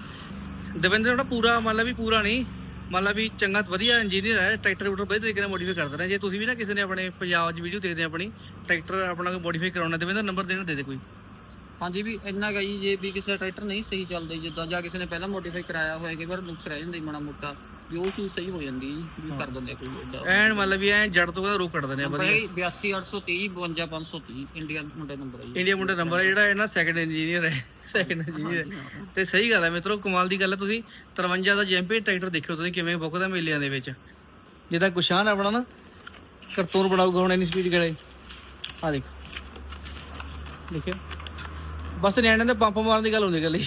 ਦਵਿੰਦਰ ਜਿਹੜਾ ਪੂਰਾ ਮਤਲਬ ਵੀ ਪੂਰਾ ਨਹੀਂ, ਮੰਨ ਲਾ ਵੀ ਚੰਗਾ, ਵਧੀਆ ਇੰਜੀਨੀਅਰ ਹੈ ਟਰੈਕਟਰ ਟੂਟਰ ਵਧੀਆ ਤਰੀਕੇ ਨਾਲ ਮੋਡੀਫਾਈ ਕਰਦਾ ਰਿਹਾ ਜੇ ਤੁਸੀਂ ਵੀ ਨਾ ਕਿਸੇ ਨੇ ਆਪਣੇ ਪੰਜਾਬ 'ਚ ਵੀਡੀਓ ਦੇਖਦੇ ਆ ਆਪਣੀ ਟਰੈਕਟਰ ਆਪਣਾ ਕੋਈ ਮੋਡੀਫਾਈ ਕਰਾਉਣਾ, ਦਵਿੰਦਰ ਨੰਬਰ ਦੇਣਾ, ਦੇ ਦੇ ਕੋਈ। ਹਾਂਜੀ ਵੀ ਇੰਨਾ ਗਾ ਜੇ ਵੀ ਕਿਸੇ ਦਾ ਟਰੈਕਟਰ ਨਹੀਂ ਸਹੀ ਚੱਲਦੇ, ਜਿੱਦਾਂ ਜਾਂ ਕਿਸੇ ਨੇ ਪਹਿਲਾਂ ਮੋਡੀਫਾਈ ਕਰਾਇਆ ਹੋਇਆ ਕਿ ਵਾਰ ਨੁਕਸ ਰਹਿ ਜਾਂਦਾ ਮਾੜਾ ਮੋਟਾ। ਵੀ ਉਹ ਚੀਜ਼ ਸਹੀ ਹੋ ਜਾਂਦੀ ਜੀ ਵੀ ਕਰ ਦਿੰਦੇ ਕੋਈ ਏਦਾਂ ਐਨ ਮਤਲਬ ਵੀ ਐ ਜੜ ਤੋਂ ਕਹਿੰਦਾ ਰੋਕ ਕੱਢ ਦਿੰਦੇ ਆ ਵਧੀਆ। 82830 52530 ਇੰਡੀਆ ਮੁੰਡੇ ਨੰਬਰ ਹੈ ਜੀ। ਇੰਡੀਆ ਮੁੰਡਾ ਨੰਬਰ ਹੈ ਜਿਹੜਾ ਇਹਨਾਂ ਸੈਕੰਡ ਇੰਜੀਨੀਅਰ ਹੈ ਸੈਕੰਡ ਇੰਜੀਨੀਅਰ ਤੇ ਸਹੀ ਗੱਲ ਹੈ ਮਿੱਤਰੋ ਕਮਾਲ ਦੀ ਗੱਲ ਹੈ ਤੁਸੀਂ 53 ਦਾ ਚੈਂਪੀਅਨ ਟਰੈਕਟਰ ਦੇਖਿਓ ਤੁਸੀਂ ਕਿਵੇਂ ਬੁੱਕਦਾ ਮੇਲਿਆਂ ਦੇ ਵਿੱਚ। ਜਿਹਦਾ ਕੁਸ਼ਾਨ ਆਪਣਾ ਨਾ ਕਰਤੂਰ ਬਣਾਊਗਾ ਹੁਣ ਇੰਨੀ ਸਪੀਡ ਗਲੇ। ਆ ਦੇਖ। ਦੇਖਿਓ। ਬਸ ਨਿਆਣਿਆਂ ਦੇ ਪੰਪ ਮਾਰਨ ਦੀ ਗੱਲ ਹੁੰਦੀ ਗੱਲੀ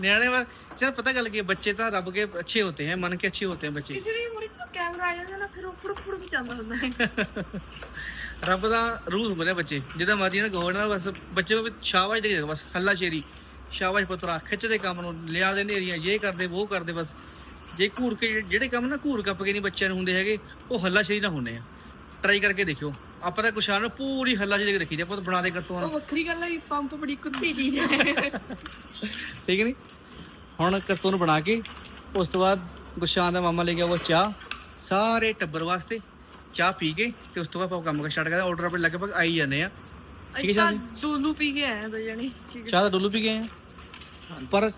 ਨਿਆਣੇ ਵਾ ਚਲ ਪਤਾ ਗੱਲ ਕੀ ਹੈ, ਬੱਚੇ ਤਾਂ ਰੱਬ ਕੇ ਅੱਛੇ ਹੋਤੇ हैं मन के अच्छे होते हैं बच्चे ਕਿਸੇ ਦੀ ਮੁੜੀ ਤੋਂ ਕੈਮਰਾ ਆ ਜਾਂਦਾ ਨਾ ਫਿਰ ਉਹ ਫੁੜ ਫੁੜ ਕੇ ਜਾਂਦਾ ਹੁੰਦਾ ਹੈ [LAUGHS] ਰੱਬ ਦਾ ਰੂਹ ਹੁੰਦੇ ਨੇ ਬੱਚੇ ਜਿਹਦਾ ਮਰਜ਼ੀ ਨਾ ਗੋੜ ਨਾਲ ਬਸ ਬੱਚੇ ਨੂੰ ਵੀ ਸ਼ਾਬਾਸ਼ ਦੇ ਬਸ ਹੱਲਾ ਸ਼ੇਰੀ ਸ਼ਾਬਾਸ਼ ਪੁੱਤਰਾ ਖਿੱਚਦੇ ਕੰਮ ਨੂੰ ਲਿਆ ਦੇ ਨੇਰੀਆਂ ਇਹ ਕਰਦੇ ਉਹ ਕਰਦੇ ਬਸ ਜੇ ਘੂਰ ਕੇ ਜਿਹੜੇ- ਜਿਹੜੇ ਕੰਮ ਨਾ ਘੂਰ ਕੱਪ ਕੇ ਨਹੀਂ ਬੱਚਿਆਂ ਨੂੰ ਹੁੰਦੇ ਹੈਗੇ ਉਹ ਹੱਲਾ ਸ਼ੇਰੀ ਨਾ ਹੁੰਦੇ ਆ ਟਰਾਈ ਕਰਕੇ ਦੇਖਿਓ ਆਪਾਂ ਤਾਂ ਕੁਸ਼ਾਨ ਪੂਰੀ ਹੱਲਾ ਸ਼ੇਰੀ ਰੱਖੀ ਦੇ ਪੁੱਤ ਬਣਾ ਦੇ ਕਰਤੋਂ ਉਹ ਵੱਖਰੀ ਗੱਲ ਹੈ ਵੀ ਪੰਪ ਬੜੀ ਕੁੱਤੀ ਚੀਜ਼ ਹੈ [LAUGHS] ਠੀਕ ਨਹੀਂ ਹੁਣ ਕਰਤੋਂ ਨੂੰ ਬਣਾ ਕੇ ਉਸ ਤੋਂ ਬਾਅਦ ਗੁਸ਼ਾਨ ਦਾ ਮਾਮਾ ਲੈ ਗਿਆ ਉਹ ਚਾਹ। ਸਾਰੇ ਟੱਬਰ ਵਾਸਤੇ ਚਾਹ ਪੀ ਕੇ ਤੇ ਉਸ ਤੋਂ ਬਾਅਦ ਆਪਾਂ ਕੰਮ ਕਰ ਸਟਾਰਟ ਕਰਦੇ। ਆਰਡਰ ਆਪਣੇ ਲਗਭਗ ਆਈ ਜਾਂਦੇ ਆ। ਠੀਕ ਹੈ ਅਸੀਂ ਤਾਂ ਦੋਨੋਂ ਪੀ ਕੇ ਆਏ ਦੋ ਜਣੇ। ਚਾਹ ਦਾ ਡੋਲੂ ਪੀ ਗਏ ਆ। ਪਰ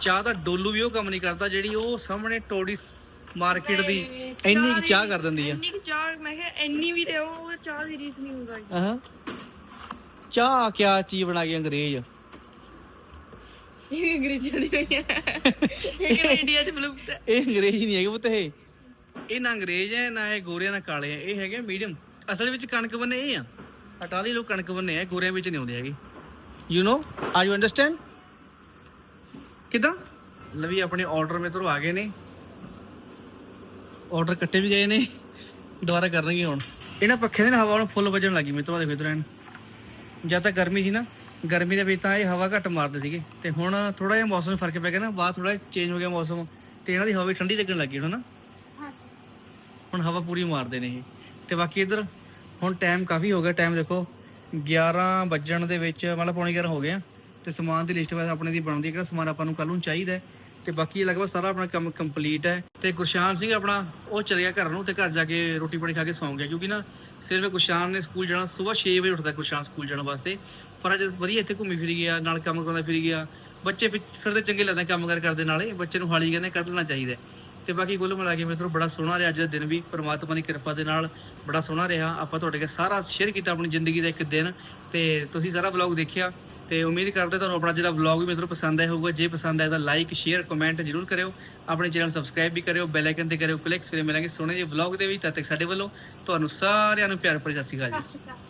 ਚਾਹ ਦਾ ਡੋਲੂ ਵੀ ਉਹ ਕੰਮ ਨਹੀਂ ਕਰਦਾ ਜਿਹੜੀ ਉਹ ਸਾਹਮਣੇ ਟੋਡੀ ਮਾਰਕੀਟ ਦੀ ਇੰਨੀ ਕੁ ਚਾਹ ਕਰ ਦਿੰਦੀ ਆ। ਇੰਨੀ ਕੁ ਚਾਹ ਮੈਂ ਕਿਹਾ ਇੰਨੀ ਵੀ ਉਹ ਚਾਹ ਦੀ ਰੀਸ ਨਹੀਂ ਹੁੰਦਾ। ਹਾਂ ਚਾਹ ਕਿਆ ਚੀਜ਼ ਬਣਾ ਗਈ ਅੰਗਰੇਜ਼। ਇਹ ਅੰਗਰੇਜ਼ਾਂ ਦੀ ਹੋਈ ਹੈ [LAUGHS] ਇਹ ਕਿਹੜਾ ਇੰਡੀਆ ਚ ਵਿਲੁਪਤ ਹੈ ਇਹ ਅੰਗਰੇਜ਼ ਨਹੀਂ ਹੈਗੇ ਪੁੱਤ ਇਹ। ਇਹ ਨਾ ਅੰਗਰੇਜ਼ ਹੈ ਨਾ ਇਹ ਗੋਰੇ ਨਾ ਕਾਲੇ ਹੈ। ਇਹ ਹੈਗੇ ਮੀਡੀਅਮ ਅਸਲ ਵਿੱਚ ਕਣਕ ਬੰਨੇ ਇਹ ਆ। ਅਟਾਲੀ ਲੋਕ ਕਣਕ ਬੰਨੇ ਆ ਗੋਰਿਆਂ ਵਿੱਚ ਨਹੀਂ ਆਉਂਦੇ ਹੈਗੇ। You know are you understand ਕਿਦਾਂ? ਲਵੀ ਆਪਣੇ ਆਰਡਰ ਮੇਤਰੋਂ ਆ ਗਏ ਨੇ। ਆਰਡਰ ਕੱਟੇ ਵੀ ਗਏ ਨੇ। ਦੁਬਾਰਾ ਕਰਨਗੇ ਹੁਣ। ਇਹਨਾਂ ਪੱਖੇ ਦੇ ਨਾਲ ਹਵਾ ਹੁਣ ਫੁੱਲ ਵੱਜਣ ਲੱਗੀ ਮੇਤਰੋਂ ਦੇਖੋ ਇਧਰ ਐਨ। ਜਦ ਤੱਕ ਗਰਮੀ ਸੀ ਨਾ ਗਰਮੀ ਦੇ ਵਿੱਚ ਤਾਂ ਇਹ ਹਵਾ ਘੱਟ ਮਾਰਦੇ ਸੀਗੇ। ਤੇ ਹੁਣ ਥੋੜਾ ਜਿਹਾ ਮੌਸਮ ਫ਼ਰਕ ਪੈ ਗਿਆ ਨਾ ਬਾਅਦ ਥੋੜਾ ਚੇਂਜ ਹੋ ਗਿਆ ਮੌਸਮ। ਤੇ ਇਹਨਾਂ ਦੀ ਹਵਾ ਵੀ ਠੰਡੀ ਲੱਗਣ ਲੱਗੀ ਹੁਣ ਨਾ। ਹੁਣ ਹਵਾ ਪੂਰੀ ਮਾਰਦੇ ਨੇ ਇਹ। ਤੇ ਬਾਕੀ ਇਧਰ ਹੁਣ ਟਾਈਮ ਕਾਫੀ ਹੋ ਗਿਆ। ਟਾਈਮ ਦੇਖੋ 11 ਵੱਜਣ ਦੇ ਵਿੱਚ ਮਤਲਬ ਪੌਣੇ 11 ਹੋ ਗਏ ਆ। ਤੇ ਸਮਾਨ ਦੀ ਲਿਸਟ ਵੈਸੇ ਆਪਣੇ ਦੀ ਬਣਦੀ ਹੈ। ਕਿਹੜਾ ਸਮਾਨ ਆਪਾਂ ਨੂੰ ਕੱਲ ਨੂੰ ਚਾਹੀਦਾ ਹੈ। ਤੇ ਬਾਕੀ ਲਗਭਗ ਸਾਰਾ ਆਪਣਾ ਕੰਮ ਕੰਪਲੀਟ ਹੈ। ਤੇ ਗੁਰਸ਼ਾਨ ਸਿੰਘ ਆਪਣਾ ਉਹ ਚਲੇ ਗਿਆ ਘਰ ਨੂੰ ਤੇ ਘਰ ਜਾ ਕੇ ਰੋਟੀ ਪਾਣੀ ਖਾ ਕੇ ਸੌਂ ਗਿਆ। ਕਿਉਂਕਿ ਨਾ ਸਿਰਫ ਗੁਰਸ਼ਾਨ ਨੇ ਸਕੂਲ ਜਾਣਾ, ਸਵੇਰ 6 ਵਜੇ ਉੱਠਦਾ ਗੁਰਸ਼ਾਨ ਸਕੂਲ ਜਾਣ ਵਾਸਤੇ। ਪਰ ਅੱਜ ਵਧੀਆ ਇੱਥੇ ਘੁੰਮੀ ਫਿਰੀ ਗਿਆ, ਨਾਲ ਕੰਮ ਕਰਦਾ ਫਿਰੀ ਗਿਆ। ਬੱਚੇ ਫਿ- ਫਿਰਦੇ ਚੰਗੇ ਲੱਗਦੇ ਕੰਮ ਕਾਰ ਕਰਦੇ ਨਾਲੇ, ਬੱਚੇ ਨੂੰ ਹਾਲੀ ਕਹਿੰਦੇ ਕੱਢ ਲੈਣਾ ਚਾਹੀਦਾ ਹੈ। ਤੇ ਬਾਕੀ ਕੁੱਲ ਮਿਲਾ ਕੇ ਮਿੱਤਰੋ, ਬੜਾ ਸੋਹਣਾ ਰਿਹਾ ਅੱਜ ਦਾ ਦਿਨ ਵੀ। ਪਰਮਾਤਮਾ ਦੀ ਕਿਰਪਾ ਦੇ ਨਾਲ ਬੜਾ ਸੋਹਣਾ ਰਿਹਾ। ਆਪਾਂ ਤੁਹਾਡੇ ਨਾਲ ਸਾਰਾ ਸ਼ੇਅਰ ਕੀਤਾ ਆਪਣੀ ਜ਼ਿੰਦਗੀ ਦਾ ਇੱਕ ਦਿਨ। ਤੇ ਤੁਸੀਂ ਸਾਰਾ ਵਲੌਗ ਦੇਖਿਆ। ਤੇ ਉਮੀਦ ਕਰਦੇ ਤੁਹਾਨੂੰ ਆਪਣਾ ਜਿਹੜਾ ਵਲੌਗ ਵੀ ਮਿੱਤਰੋ ਪਸੰਦ ਆਇਆ ਹੋਊਗਾ। ਜੇ ਪਸੰਦ ਆਇਆ ਤਾਂ ਲਾਈਕ ਸ਼ੇਅਰ ਕਮੈਂਟ ਜ਼ਰੂਰ ਕਰਿਓ। ਆਪਣੇ ਚੈਨਲ ਸਬਸਕ੍ਰਾਈਬ ਵੀ ਕਰਿਓ ਬੈਲ ਆਈਕਨ ਤੇ ਕਰਿਓ ਕਲਿੱਕ ਫਿਰ ਮਿਲਾਂਗੇ ਸੋਹਣੇ ਜਿਹੇ ਵਲੌਗ ਦੇ ਵਿੱਚ। ਤਦ ਤੱਕ ਸਾਡੇ ਵੱਲੋਂ ਤੁਹਾਨੂੰ ਸਾਰਿਆਂ ਨੂੰ ਪਿਆਰ ਭਰੀ ਸਤਿ ਸ਼੍ਰੀ ਅਕਾਲ ਜੀ।